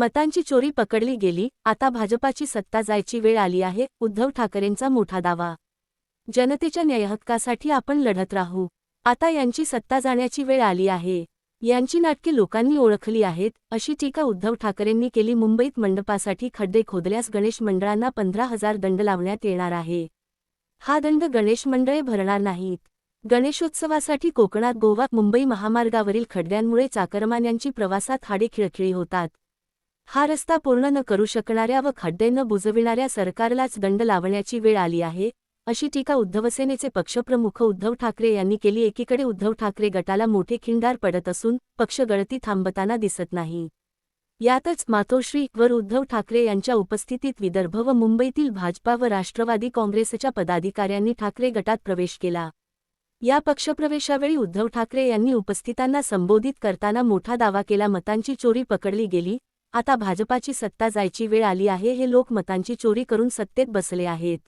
मतांची चोरी पकडली गेली आता भाजपाची सत्ता जायची वेळ आली आहे उद्धव ठाकरेंचा मोठा दावा. जनतेच्या न्यायहक्कासाठी आपण लढत राहू. आता यांची सत्ता जाण्याची वेळ आली आहे. यांची नाटके लोकांनी ओळखली आहेत अशी टीका उद्धव ठाकरेंनी केली. मुंबईत मंडपासाठी खड्डे खोदल्यास गणेश मंडळांना पंधरा हजार दंड लावण्यात येणार आहे. हा दंड गणेश मंडळे भरणार नाहीत. गणेशोत्सवासाठी कोकणात गोवा मुंबई महामार्गावरील खड्ड्यांमुळे चाकरमान्यांची प्रवासात हाडे खिळखिळी होतात. हा रस्ता पूर्ण न करू शकणाऱ्या व खड्डे न बुजविणाऱ्या सरकारलाच दंड लावण्याची वेळ आली आहे अशी टीका उद्धवसेनेचे पक्षप्रमुख उद्धव ठाकरे यांनी केली. एकीकडे उद्धव ठाकरे गटाला मोठे खिंडार पडत असून पक्षगळती थांबताना दिसत नाही. यातच मातोश्री वर उद्धव ठाकरे यांच्या उपस्थितीत विदर्भ व मुंबईतील भाजपा व राष्ट्रवादी काँग्रेसच्या पदाधिकाऱ्यांनी ठाकरे गटात प्रवेश केला. या पक्षप्रवेशावेळी उद्धव ठाकरे यांनी उपस्थितांना संबोधित करताना मोठा दावा केला. मतांची चोरी पकडली गेली. आता भाजपाची सत्ता जायची वेळ आली आहे हे लोक मतांची चोरी करून सत्तेत बसले आहेत.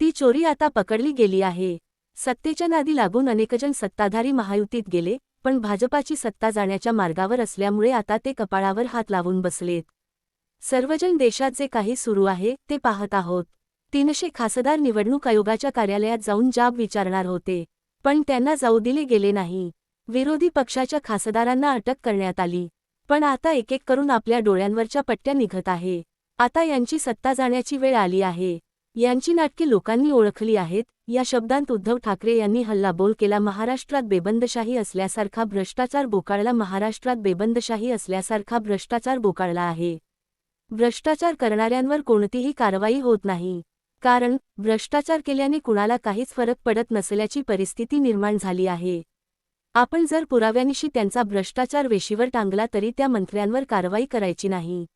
ती चोरी आता पकडली गेली आहे. सत्तेच्या नादी लागून अनेकजण सत्ताधारी महायुतीत गेले पण भाजपाची सत्ता जाण्याच्या मार्गावर असल्यामुळे आता ते कपाळावर हात लावून बसलेत. सर्वजण देशात जे काही सुरू आहे ते पाहत आहोत. तीनशे खासदार निवडणूक आयोगाच्या कार्यालयात जाऊन जाब विचारणार होते पण त्यांना जाऊ दिले गेले नाही. विरोधी पक्षाच्या खासदारांना अटक करण्यात आली. पण आता एक एक करून आपल्या डोळ्यांवरच्या पट्ट्या निघत आहे. आता यांची सत्ता जाण्याची वेळ आली आहे. यांची नाटके लोकांनी ओळखली आहेत. या शब्दांत उद्धव ठाकरे यांनी हल्लाबोल केला. महाराष्ट्रात बेबंदशाही असल्यासारखा भ्रष्टाचार बोकाळला. महाराष्ट्रात बेबंदशाही असल्यासारखा भ्रष्टाचार बोकाळला आहे. भ्रष्टाचार करणाऱ्यांवर कोणतीही कारवाई होत नाही. कारण भ्रष्टाचार केल्याने कुणाला काहीच फरक पडत नसल्याची परिस्थिती निर्माण झाली आहे. आपण जर पुराव्यानिशी त्यांचा भ्रष्टाचार वेशीवर टांगला तरी त्या मंत्र्यांवर कारवाई करायची नाही.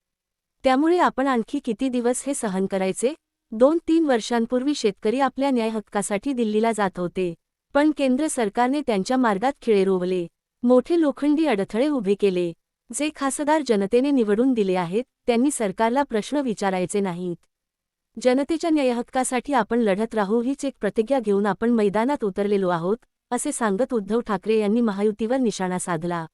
त्यामुळे आपण आणखी किती दिवस हे सहन करायचे? दोन तीन वर्षांपूर्वी शेतकरी आपल्या न्यायहक्कासाठी दिल्लीला जात होते. पण केंद्र सरकारने त्यांच्या मार्गात खिळे रोवले. मोठे लोखंडी अडथळे उभे केले. जे खासदार जनतेने निवडून दिले आहेत त्यांनी सरकारला प्रश्न विचारायचे नाहीत. जनतेच्या न्यायहक्कासाठी आपण लढत राहू हीच एक प्रतिज्ञा घेऊन आपण मैदानात उतरलेलो आहोत. असे सांगत उद्धव ठाकरे यांनी महायुतीवर निशाणा साधला.